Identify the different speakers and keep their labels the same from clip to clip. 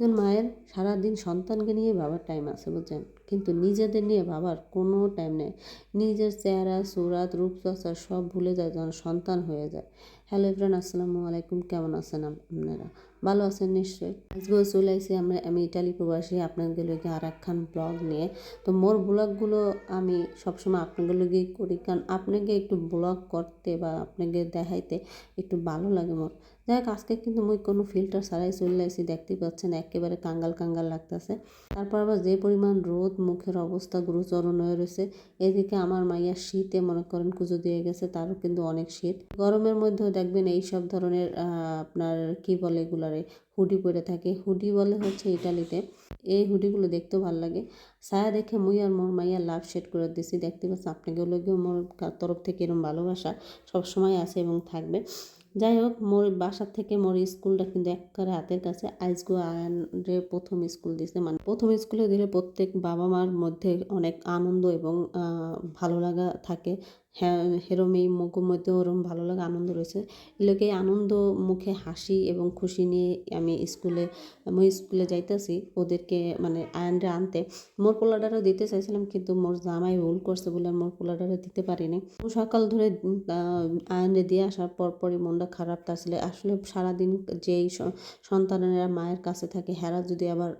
Speaker 1: একজন মায়ের সারাদিন সন্তানকে নিয়ে বাবার টাইম আছে বুঝছেন? কিন্তু নিজেদের নিয়ে বাবার কোনো টাইম নেই। নিজের চেহারা, সুরাত, রূপচর্চা সব ভুলে যায় যখন সন্তান হয়ে যায়। হ্যালো ফ্রেন্ড আসসালামু আলাইকুম। কেমন আছেন আপনারা? ভালো আছেন নিশ্চয়ই? আজকেও চলে আসি আমরা আমি ইটালি প্রবাসী আপনাদের লোকে আর একখান ব্লগ নিয়ে। তো মোর ব্লগগুলো আমি সবসময় আপনাদের লোকেই করি, কারণ আপনাকে একটু ব্লগ করতে বা আপনাকে দেখাইতে একটু ভালো লাগে মোর। যাই হোক, আজকে কিন্তু মুই কোনো ফিল্টার ছাড়াই চলে আসি দেখতে পাচ্ছেন একেবারে কাঙ্গাল কাঙ্গাল লাগতেছে। তারপর আবার যে পরিমাণ রোদ মুখের অবস্থা গুরুচরণ হয়ে রয়েছে। এদিকে আমার মাইয়া শীতে মনে করেন কুজো দিয়ে গেছে, তারও কিন্তু অনেক শীত। গরমের মধ্যেও দেখবেন এই সব ধরনের আপনার কি বলে এগুলারে, হুডি পরে থাকে। হুডি বলে হচ্ছে ইটালিতে। এই হুডিগুলো দেখতেও ভালো লাগে। ছায়া দেখে মুই আর মোর মাইয়া লাভ শেড করে দিছি। দেখতে পাচ্ছি আপনাকে লগেও মোর তরফ থেকে এরকম ভালোবাসা সবসময় আছে এবং থাকবে। যাই হোক, মোর বাসার থেকে মোর স্কুলটা কিন্তু একবারে হাতের কাছে। আইসগো আয়ানরে প্রথম স্কুল দিছে। মানে প্রথম স্কুলে দিলে প্রত্যেক বাবা মার মধ্যে অনেক আনন্দ এবং ভালো লাগা থাকে। হ্যাঁ সেরম এই মুখের মধ্যেও ওরম ভালো লাগা, আনন্দ রয়েছে। এগুলোকে আনন্দ, মুখে হাসি এবং খুশি নিয়ে আমি স্কুলে আমি স্কুলে যাইতেছি। ওদেরকে মানে আয়নরে আনতে। মোর পোলাডারও দিতে চাইছিলাম, কিন্তু মোর জামাই ভুল করছে বলে মোর পোলাডারও দিতে পারিনি। সকাল ধরে আয়নরে দিয়ে আসার পর পরই মনটা খারাপ আসলে আসলে সারাদিন যেই সন্তানেরা মায়ের কাছে থাকে, হেরা যদি আবার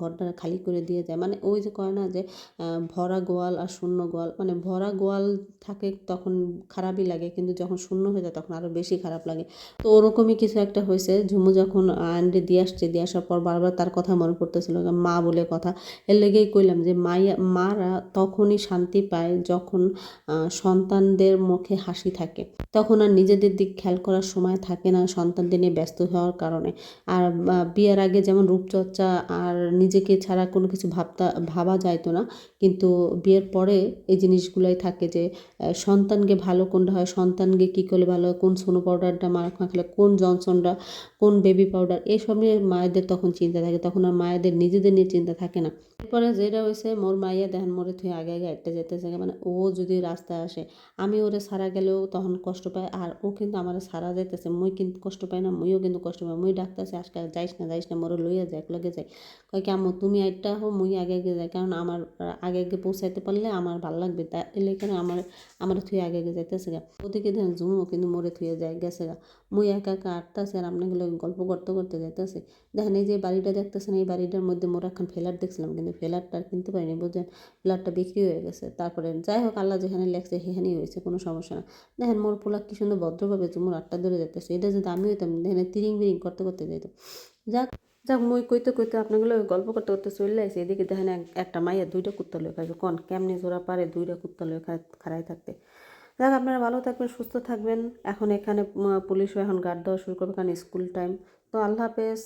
Speaker 1: ঘরটা খালি করে দিয়ে যায়। মানে ওই যে কয় না যে ভরা গোয়াল আর শূন্য গোয়াল। মানে ভরা গোয়াল থাকে তখন খারাপই লাগে, কিন্তু যখন শূন্য হয়ে যায় তখন আরও বেশি খারাপ লাগে। তো ওরকমই কিছু একটা হয়েছে, ঝুমু যখন আন্ডে দিয়ে আসছে, দিয়ে আসার পর বারবার তার কথা মনে পড়তেছিল মা বলে কথা। এর লেগেই কইলাম যে মাইয়া, মারা তখনই শান্তি পায় যখন সন্তানদের মুখে হাসি থাকে। তখন আর নিজেদের দিক খেয়াল করার সময় থাকে না সন্তানদের নিয়ে ব্যস্ত হওয়ার কারণে। আর বিয়ের আগে যেমন রূপচর্চা আর নিজেকে ছাড়া কোনো কিছু ভাবতা, ভাবা যাইতো না, কিন্তু বিয়ের পরে এই জিনিসগুলোই থাকে যে সন্তানকে ভালো কোনটা হয়, সন্তানকে কী করলে ভালো হয়, কোন সোনো পাউডারটা মাখ মাখলে কোন জনসনটা, কোন বেবি পাউডার এসব নিয়ে মায়েদের তখন চিন্তা থাকে। তখন আর মায়েদের নিজেদের নিয়ে চিন্তা থাকে না। এরপরে যেটা হয়েছে, মোর মাইয়া দেখেন মোরে থুয়ে আগে আগে একটা যেতেছে মানে ও যদি রাস্তায় আসে, আমি ওরে সারা গেলেও তখন কষ্ট পাই আর ও কিন্তু আমার সারা যাইতেছে, মুই কিন্তু কষ্ট পাই না, মুইও কিন্তু কষ্ট পাই। মুই ডাকতেছে, আজকে যাইস না যাইস না, মোরে লইয়া যায় লগে যাই। কয় কেমন তুমি একটা হো মুই আগে আগে যাই। কারণ আমার আগে আগে পৌঁছাইতে পারলে আমার ভালো লাগবে। তা এলে এখানে আমার আমার থুয়ে আগে আগে যাইতেছে গা। ওদিকে দেখেন জুমও কিন্তু মোরে থুয়ে যায়, গেছে গা। মুই একা একা আটতাছে আর আপনাকে গল্প করতে করতে যাইতেছে। দেখেন এই যে বাড়িটা দেখতেছেন, এই বাড়িটার মধ্যে মোর এখন ফ্ল্যাট দেখছিলাম, কিন্তু ফ্ল্যাটটা আর কিনতে পারিনি বুঝলেন ফ্ল্যাটটা বিক্রি হয়ে গেছে। তারপরে যাই হোক, আল্লাহ যেখানে লেখছে সেখানেই হয়েছে, কোনো সমস্যা না। দেখেন মোর পোলা কি সুন্দর ভদ্রভাবে মোর আটটা ধরে যেতেছে এটা যদি আমি হইতাম, দেখেন তিরিং বিরিং করতে করতে যাইতো যাক যাক, মই কইতে কইতে আপনাগুলো গল্প করতে করতে চলে আসি। এদিকে দেখেন একটা মাইয়া দুইটা কুত্তা লয়ে খাইছে কন, কেমনি জোড়া পারে দুইটা কুত্তা লয়ে খাড়াই থাকতে। যাক, আপনারা ভালো থাকবেন, সুস্থ থাকবেন। এখন এখানে পুলিশও এখন গার্ড দেওয়া শুরু করবে, কারণ স্কুল টাইম তো আল্লাহ হাফেজ।